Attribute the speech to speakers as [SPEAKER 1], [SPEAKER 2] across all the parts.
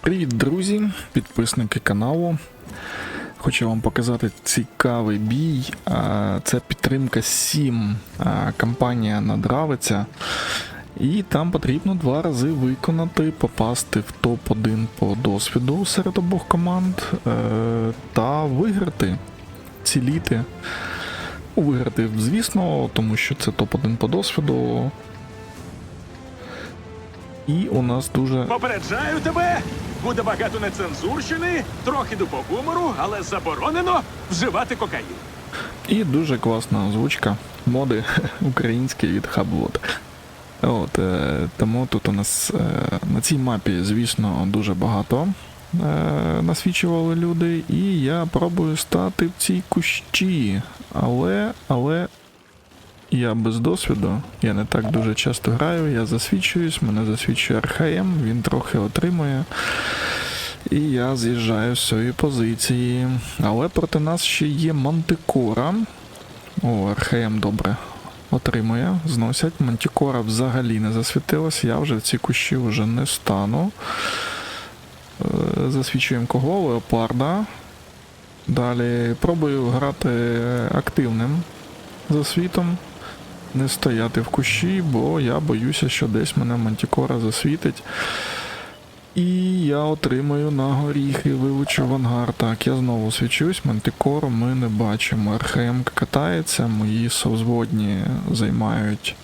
[SPEAKER 1] Привіт, друзі, підписники каналу. Хочу вам показати цікавий бій. Це підтримка 7. а, Кампанія надравиться. І там потрібно два рази виконати, попасти в топ-1 по досвіду серед обох команд е, та виграти, ціліти. Ну, Виграти, звісно, тому що це топ-1 по досвіду. І у нас дуже
[SPEAKER 2] Попереджаю тебе! Буде багато нецензурщини, трохи до гумору, але заборонено вживати кокаїн.
[SPEAKER 1] І дуже класна озвучка. Моди українські від Hubword. От, е, тому тут у нас е, на цій мапі, звісно, дуже багато е, насвічували люди, і я пробую стати в ці кущі. Але, але я без досвіду, я не так дуже часто граю, я засвічуюсь, мене засвічує Архаєм, він трохи отримує. І я з'їжджаю з цієї позиції. Але проти нас ще є Мантикора. О, Археєм добре. Отримує, зносять. Мантикора взагалі не засвітилась, я вже в ці кущі вже не стану. Е, Засвічуємо кого? Леопарда. Далі пробую грати активним засвітом. Не стояти в кущі, бо я боюся, що десь мене Мантикора засвітить. І я отримаю на горіхи, вилучу в ангар. Так, я знову свічусь, мантикору ми не бачимо. РХМ катається, мої совзводні займають.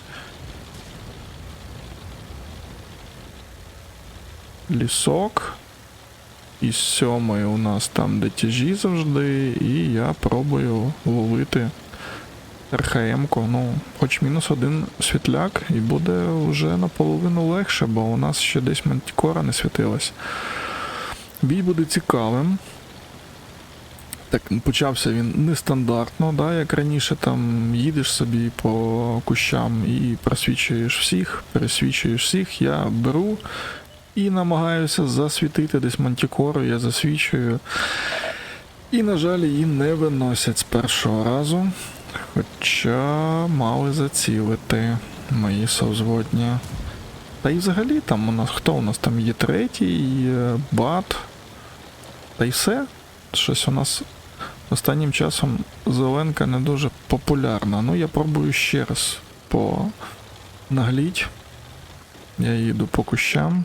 [SPEAKER 1] Лісок. І сьомий у нас там де тяжі завжди, і я пробую ловити РХМ-ку. Ну, хоч мінус один світляк, і буде вже наполовину легше, бо у нас ще десь мантікора не світилась. Бій буде цікавим. Так, почався він нестандартно, да, як раніше там їдеш собі по кущам і просвічуєш всіх, пересвічуєш всіх. Я беру і намагаюся засвітити десь мантікору, я засвічую. І, на жаль, її не виносять з першого разу. Хоча мали зацілити мої совзводні. Та й взагалі там у нас хто у нас там є третій, бат. Та й все. Щось у нас останнім часом зеленка не дуже популярна. Ну я пробую ще раз по нагліть. Я їду по кущам.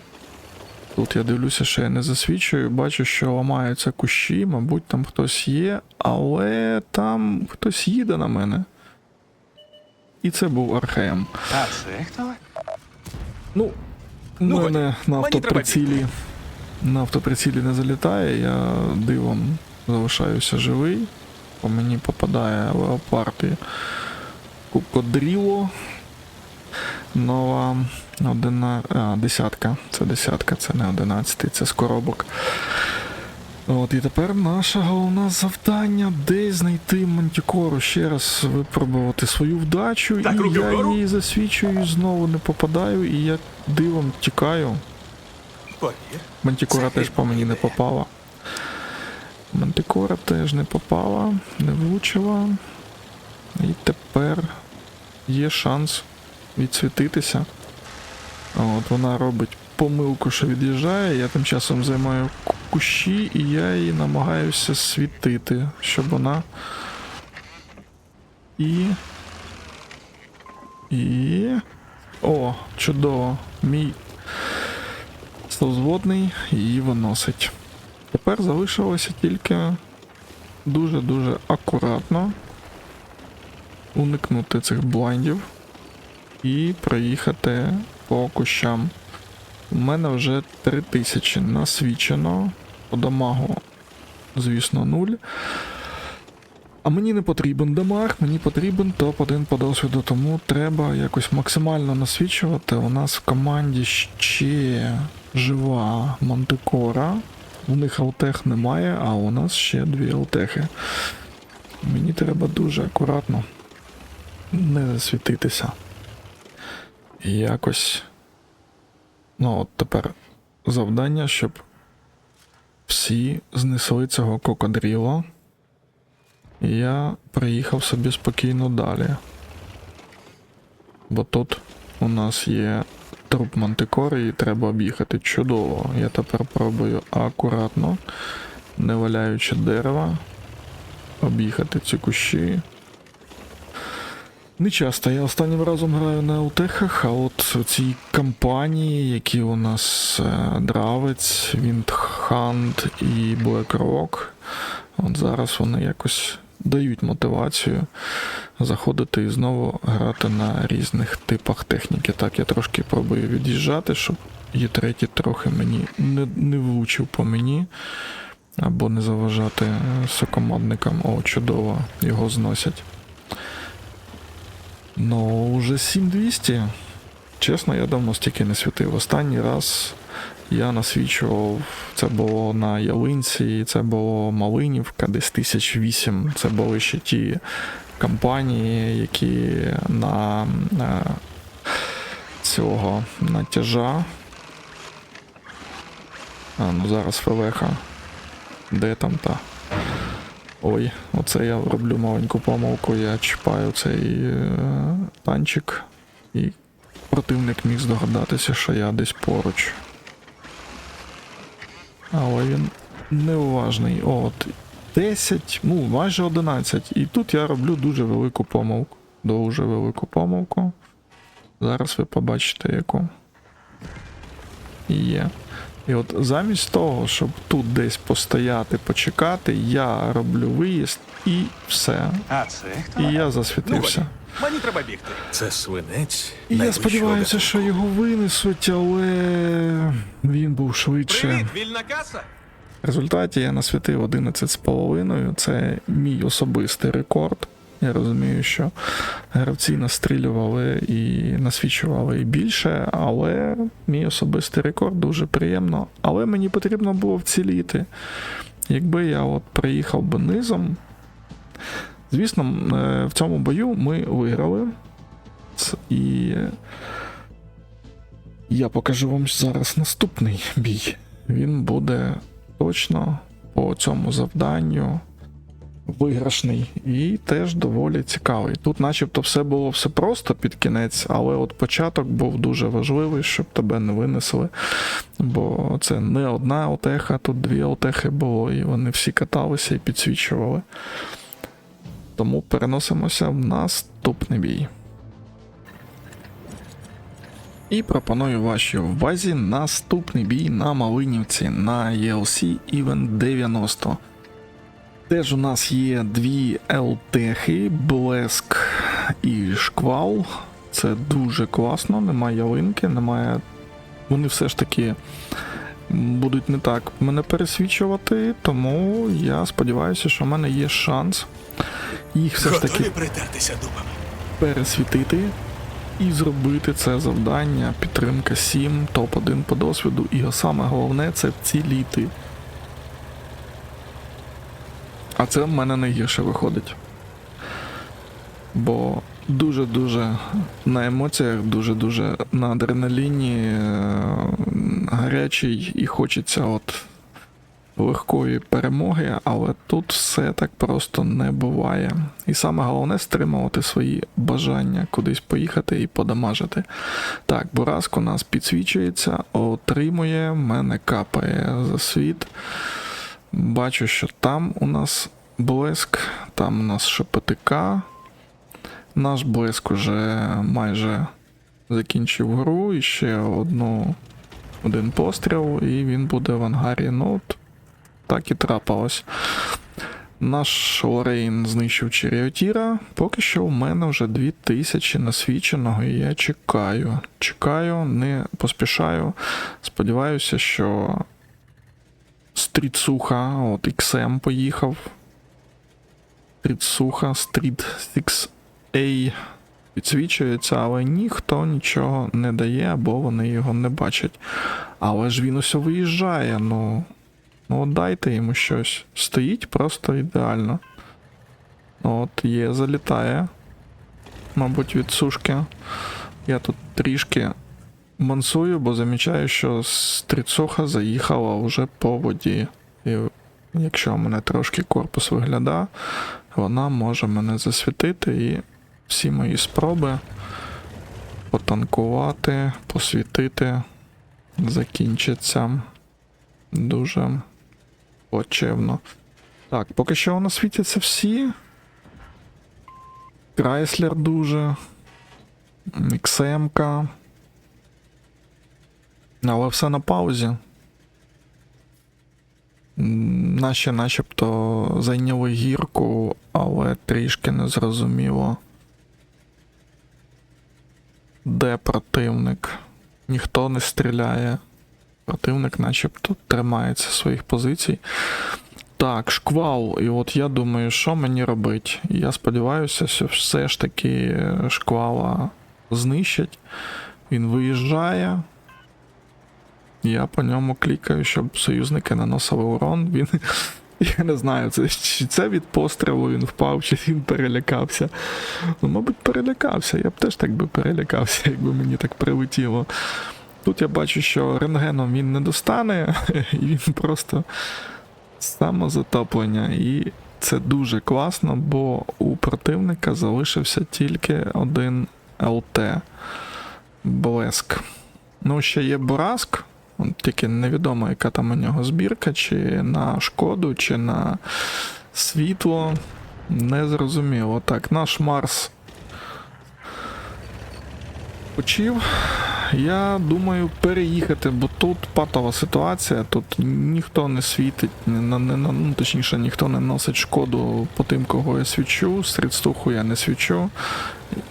[SPEAKER 1] Тут я дивлюся, що я не засвічую, бачу, що ламаються кущі, мабуть, там хтось є, але там хтось їде на мене. І це був Архем.
[SPEAKER 2] А це хто?
[SPEAKER 1] Ну, у
[SPEAKER 2] Ну,
[SPEAKER 1] мене на автоприцілі. На автоприцілі не залітає, я дивом залишаюся живий. По мені попадає леопард і кукодріло. Нова одина... а, десятка. Це десятка, це не одинадцятий, це з коробок. От, і тепер наше головне завдання десь знайти мантікору, ще раз випробувати свою вдачу,
[SPEAKER 2] Так,
[SPEAKER 1] і я
[SPEAKER 2] вгору.
[SPEAKER 1] її засвічую, знову не попадаю, і я дивом тікаю.
[SPEAKER 2] Це
[SPEAKER 1] теж по мені не попала. Мантикора теж не попала, не влучила. І тепер є шанс відсвітитися. От вона робить помилку, що від'їжджає. Я тим часом займаю кущі, і я її намагаюся світити, щоб вона. І. І. О, чудово. Мій Совзводний її виносить. Тепер залишилося тільки дуже-дуже акуратно уникнути цих блайндів і проїхати по кущам. У мене вже 3000 насвічено. По дамагу, звісно, 0. А мені не потрібен дамаг, мені потрібен топ-1 по досвіду, тому треба якось максимально насвічувати. У нас в команді ще жива мантикора. У них алтех немає, а у нас ще дві алтехи. Мені треба дуже акуратно не засвітитися. Якось. Ну, от тепер завдання, щоб всі знесли цього кокодріла. І я приїхав собі спокійно далі. Бо тут у нас є труп мантикори і треба об'їхати. Чудово. Я тепер пробую акуратно, не валяючи дерева, об'їхати ці кущі. Не часто. Я останнім разом граю на ЛТХах, а от ці кампанії, які у нас е, Дравець, Віндхант і BlackRock, от зараз вони якось дають мотивацію заходити і знову грати на різних типах техніки. Так, я трошки пробую від'їжджати, щоб Є3 трохи мені не, не влучив по мені. Або не заважати е, сокомандникам. О, чудово, його зносять. Ну, вже 7200. Чесно, я давно стільки не світив. Останній раз я насвічував, це було на Ялинці, це було Малинівка, десь 1008. Це були ще ті кампанії, які на, на цього натяжа. А, ну зараз Фелеха. Де там та? Ой, оце я роблю маленьку помилку, я чіпаю цей е, танчик, і противник міг здогадатися, що я десь поруч. Але він неуважний. От 10, ну майже 11. І тут я роблю дуже велику помилку. Дуже велику помилку. Зараз ви побачите яку. Є. І от замість того, щоб тут десь постояти, почекати, я роблю виїзд і все.
[SPEAKER 2] А це хто?
[SPEAKER 1] І я засвітився.
[SPEAKER 2] Ну, Мені треба бігти.
[SPEAKER 3] Це свинець.
[SPEAKER 1] І я сподіваюся, що його винесуть, але він був швидше.
[SPEAKER 2] Привіт, вільна каса?
[SPEAKER 1] В результаті я насвітив 11,5. Це мій особистий рекорд. Я розумію, що гравці настрілювали і насвічували і більше, але мій особистий рекорд дуже приємно. Але мені потрібно було вціліти. Якби я от приїхав би низом. Звісно, е, в цьому бою ми виграли. І я покажу вам зараз наступний бій. Він буде точно по цьому завданню виграшний і теж доволі цікавий. Тут, начебто, все було все просто під кінець, але от початок був дуже важливий, щоб тебе не винесли. Бо це не одна отеха, тут дві отехи було, і вони всі каталися і підсвічували. Тому переносимося в наступний бій. І пропоную вашій увазі наступний бій на Малинівці на ELC Event 90. Теж у нас є дві ЛТХи, Блеск і Шквал. Це дуже класно, немає ялинки, немає. Вони все ж таки будуть не так мене пересвічувати, тому я сподіваюся, що в мене є шанс їх все ж таки пересвітити і зробити це завдання. Підтримка 7, топ-1 по досвіду. І саме головне це вціліти. А це в мене найгірше виходить. Бо дуже-дуже на емоціях, дуже-дуже на адреналіні, е, гарячий і хочеться от легкої перемоги, але тут все так просто не буває. І саме головне стримувати свої бажання кудись поїхати і подамажити. Так, Бураск у нас підсвічується, отримує, мене капає за світ. Бачу, що там у нас блеск, там у нас ШПТК. Наш блеск уже майже закінчив гру, і ще одну, один постріл, і він буде в ангарі. Ну, от так і трапилось. Наш Лорейн знищив Черіотіра. Поки що у мене вже 2000 насвіченого, і я чекаю. Чекаю, не поспішаю. Сподіваюся, що Стріцуха, от XM поїхав. Стріцуха, Стріт 6A підсвічується, але ніхто нічого не дає, або вони його не бачать. Але ж він усе виїжджає, ну. Ну, от дайте йому щось. Стоїть просто ідеально. От, є, залітає. Мабуть, від сушки. Я тут трішки мансую, бо замічаю, що стріцуха заїхала вже по воді. І якщо у мене трошки корпус виглядає, вона може мене засвітити і всі мої спроби потанкувати, посвітити. Закінчиться дуже плачевно. Так, поки що нас світяться всі. Крайслер дуже. XM. Але все на паузі. Наші начебто зайняли гірку, але трішки незрозуміло. Де противник? Ніхто не стріляє. Противник начебто тримається своїх позицій. Так, шквал. І от я думаю, що мені робити? Я сподіваюся, що все ж таки шквала знищать. Він виїжджає. Я по ньому клікаю, щоб союзники наносили урон. Він. Я не знаю, це, чи це від пострілу він впав, чи він перелякався. Ну, мабуть, перелякався. Я б теж так би перелякався, якби мені так прилетіло. Тут я бачу, що рентгеном він не достане, і він просто самозатоплення. І це дуже класно, бо у противника залишився тільки один ЛТ. Блеск. Ну, ще є Бораск, тільки невідомо, яка там у нього збірка, чи на шкоду, чи на світло. Незрозуміло. Так, наш Марс почив. Я думаю переїхати, бо тут патова ситуація, тут ніхто не світить, не, не, ну, точніше, ніхто не носить шкоду по тим, кого я свічу, стрітстуху я не свічу,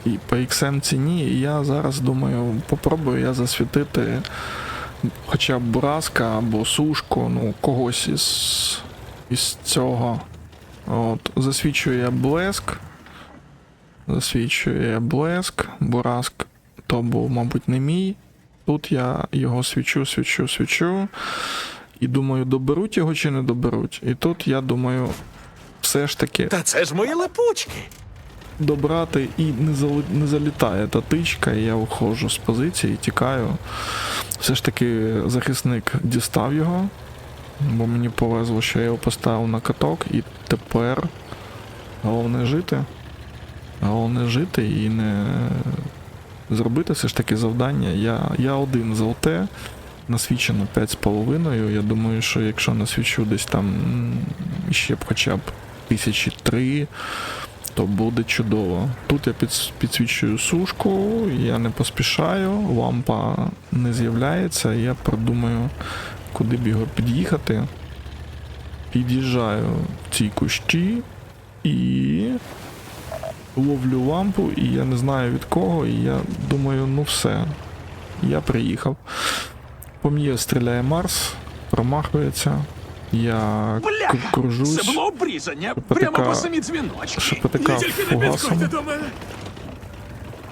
[SPEAKER 1] і по XM ціні. І я зараз думаю, попробую я засвітити хоча б Бураска або Сушку, ну, когось із, із цього. От, засвічую я блеск. Засвічую я блеск, Бураск то був, мабуть, не мій. Тут я його свічу, свічу, свічу. І думаю, доберуть його чи не доберуть. І тут я думаю, все ж таки
[SPEAKER 3] Та це ж мої липучки.
[SPEAKER 1] Добрати і не, зали... не залітає та тичка, і я виходжу з позиції, тікаю. Все ж таки захисник дістав його, бо мені повезло, що я його поставив на каток, і тепер головне жити. Головне жити і не зробити все ж таки завдання. Я, я один з ЛТ, насвічено 5,5. Я думаю, що якщо насвічу десь там ще б хоча б тисячі три, то буде чудово. Тут я підсвічую сушку, я не поспішаю, лампа не з'являється, я продумаю, куди б його під'їхати. Під'їжджаю в ці кущі і ловлю лампу, і я не знаю від кого, і я думаю, ну все. Я приїхав. По мені стріляє Марс, промахується. Я
[SPEAKER 2] Бляха!
[SPEAKER 1] кружусь.
[SPEAKER 2] Це було обрізання
[SPEAKER 1] Шепотика-
[SPEAKER 2] прямо по самі дзвіночки.
[SPEAKER 1] Шепотика
[SPEAKER 3] тільки не підходьте до мене.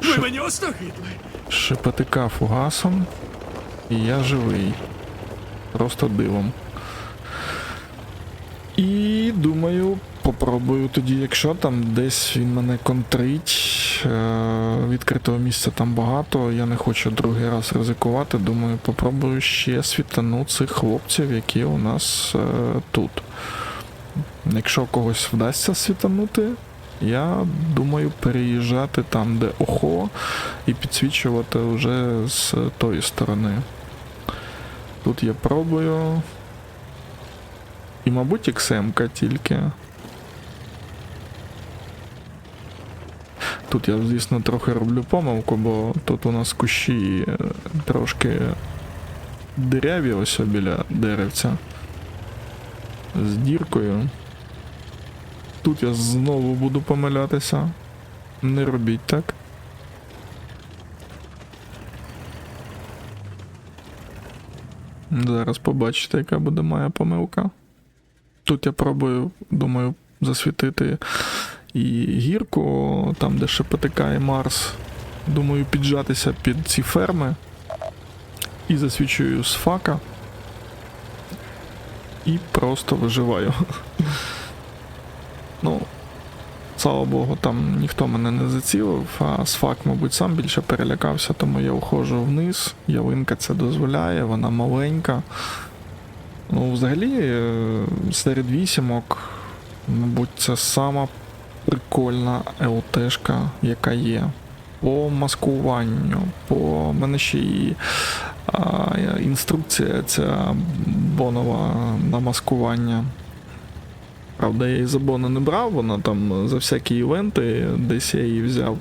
[SPEAKER 3] Ви мені остогидли.
[SPEAKER 1] Шепотика фугасом. І я живий. Просто дивом. І думаю, попробую тоді, якщо там десь він мене контрить. е, Відкритого місця там багато. Я не хочу другий раз ризикувати. Думаю, попробую ще світану цих хлопців, які у нас е, тут. Якщо когось вдасться світанути, я думаю переїжджати там, де охо, і підсвічувати вже з тої сторони. Тут я пробую. І, мабуть, XM тільки. Тут я, звісно, трохи роблю помилку, бо тут у нас кущі е, трошки диряві ось біля деревця. З діркою. Тут я знову буду помилятися. Не робіть так. Зараз побачите, яка буде моя помилка. Тут я пробую, думаю, засвітити і гірку, там, де ще і Марс. Думаю, піджатися під ці ферми. І засвічую з фака. І просто виживаю. Ну, слава Богу, там ніхто мене не зацілив, а Сфак, мабуть, сам більше перелякався, тому я уходжу вниз. Ялинка це дозволяє, вона маленька. Ну, взагалі, е, серед вісімок, мабуть, це сама прикольна ЛТшка, яка є. по маскуванню, по мене ще і а, інструкція ця бонова на маскування. Правда, я її за бони не брав, вона там за всякі івенти десь я її взяв.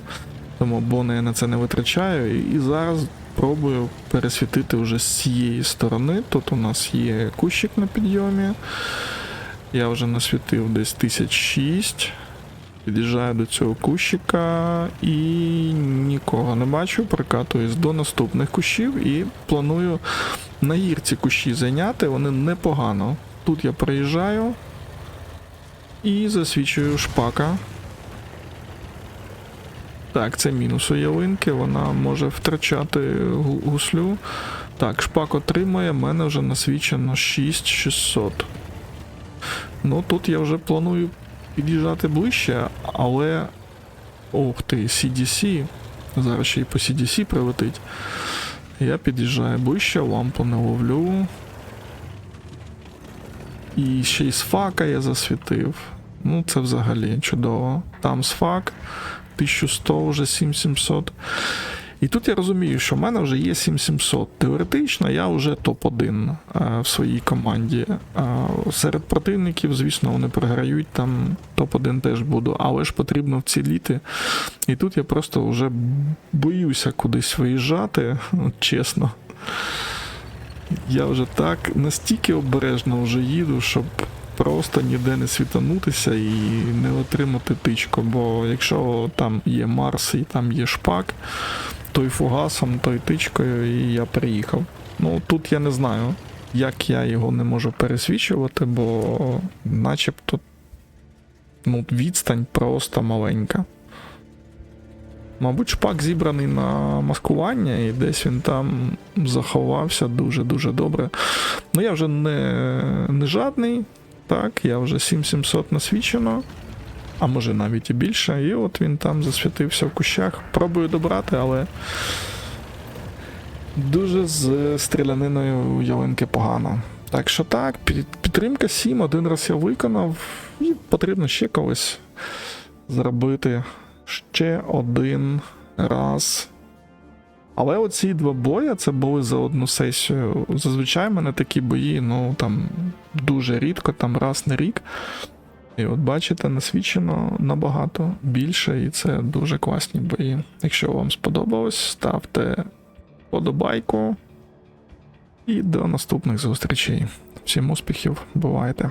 [SPEAKER 1] Тому бони я на це не витрачаю. І зараз пробую пересвітити вже з цієї сторони. Тут у нас є кущик на підйомі. Я вже насвітив десь 1006. Під'їжджаю до цього кущика і нікого не бачу. Прикатуюсь до наступних кущів і планую на гірці кущі зайняти. Вони непогано. Тут я приїжджаю і засвічую шпака. Так, це мінус у ялинки, вона може втрачати гуслю. Так, шпак отримає, в мене вже насвічено 6600. Ну тут я вже планую під'їжджати ближче, але. Ох ти, CDC. Зараз ще й по CDC прилетить. Я під'їжджаю ближче, лампу не ловлю. І ще й з фака я засвітив. Ну, це взагалі чудово. Там з фак 1100, вже 7700. І тут я розумію, що в мене вже є 7700. Теоретично я вже топ-1 е, в своїй команді. Е, серед противників, звісно, вони програють, там топ-1 теж буду, але ж потрібно вціліти. І тут я просто вже боюся кудись виїжджати, чесно. Я вже так настільки обережно вже їду, щоб просто ніде не світанутися і не отримати тичку. Бо якщо там є Марс і там є шпак, то й фугасом, то й тичкою, і я приїхав. Ну тут я не знаю, як я його не можу пересвічувати, бо начебто ну, відстань просто маленька. Мабуть, шпак зібраний на маскування, і десь він там заховався дуже-дуже добре. Ну, я вже не, не жадний, так, я вже 7700 насвічено, а може навіть і більше. І от він там засвітився в кущах. Пробую добрати, але дуже з стріляниною ялинки погано. Так що так, підтримка 7, один раз я виконав, і потрібно ще колись зробити ще один раз. Але оці два бої це були за одну сесію. Зазвичай в мене такі бої, ну там дуже рідко, там раз на рік. І от бачите, насвідчено набагато більше, і це дуже класні бої. Якщо вам сподобалось, ставте подобайку. І до наступних зустрічей. Всім успіхів, бувайте!